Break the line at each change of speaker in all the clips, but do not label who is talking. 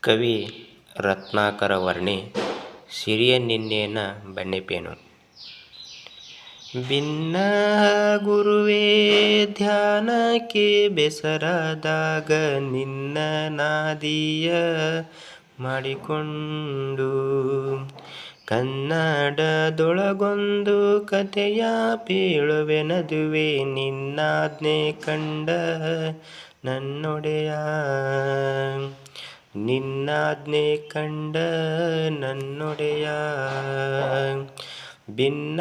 ಕವಿ ರತ್ನಾಕರ ವರ್ಣಿ, ಸಿರಿಯ ನಿನ್ನೇನ ಬಣ್ಣಿಪೇನು ಭಿನ್ನ ಗುರುವೇ, ಧ್ಯಾನಕ್ಕೆ ಬೆಸರದಾಗ ನಿನ್ನ ನಾದಿಯ ಮಾಡಿಕೊಂಡು ಕನ್ನಡದೊಳಗೊಂದು ಕಥೆಯ ಪೇಳುವೆನದುವೆ ನಿನ್ನಾಜ್ಞೆ ಕಂಡ ನನ್ನೊಡೆಯ. ನಿನ್ನಾಜ್ಞೆ ಕಂಡ ನನ್ನೊಡೆಯ. ಭಿನ್ನ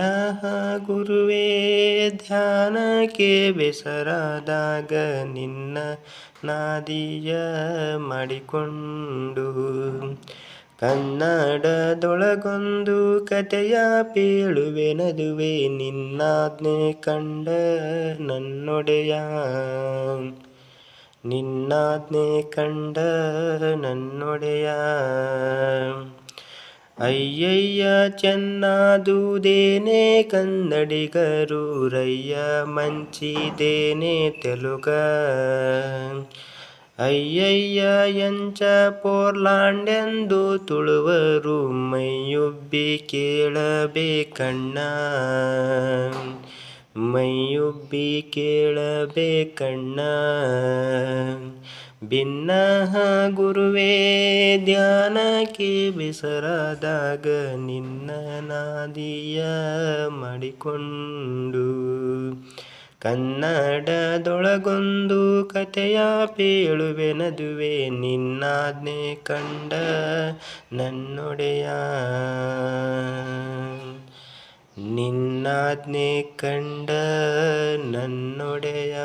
ಗುರುವೇ, ಧ್ಯಾನಕ್ಕೆ ಬೆಸರಾದಾಗ ನಿನ್ನ ನಾದಿಯ ಮಾಡಿಕೊಂಡು. ಕನ್ನಡದೊಳಗೊಂದು ಕಥೆಯ ಪೇಳುವೆನದುವೆ ನಿನ್ನಾಜ್ಞೆ ಕಂಡ ನನ್ನೊಡೆಯ. ನಿನ್ನಾಜ್ಞೆ ಕಂಡ ನನ್ನೊಡೆಯ. ಅಯ್ಯಯ್ಯ, ಚೆನ್ನಾದುದೇನೆ ಕನ್ನಡಿಗರು ರಯ್ಯ ಮಂಚಿದೇನೆ ತೆಲುಗ. ಅಯ್ಯಯ್ಯ, ಎಂಚ ಪೋರ್ಲಾಂಡೆಂದು ತುಳುವರು ಮೈಯುಬ್ಬಿ ಕೇಳಬೇಕಣ್ಣ. ಮೈಯುಬ್ಬಿ ಕೇಳಬೇಕಣ್ಣ. ಭಿನ್ನ ಗುರುವೇ ಧ್ಯಾನಕ್ಕೆ ಬಿಸರಾದಾಗ ನಿನ್ನ ನಾದಿಯ ಮಾಡಿಕೊಂಡು ಕನ್ನಡದೊಳಗೊಂದು ಕಥೆಯ ಪೇಳುವೆನದುವೆ ನಿನ್ನಾಜ್ಞೆ ಕಂಡ ನನ್ನೊಡೆಯ. ನಿನ್ನಾಜ್ಞೆ ಕಂಡ ನನ್ನೊಡೆಯ.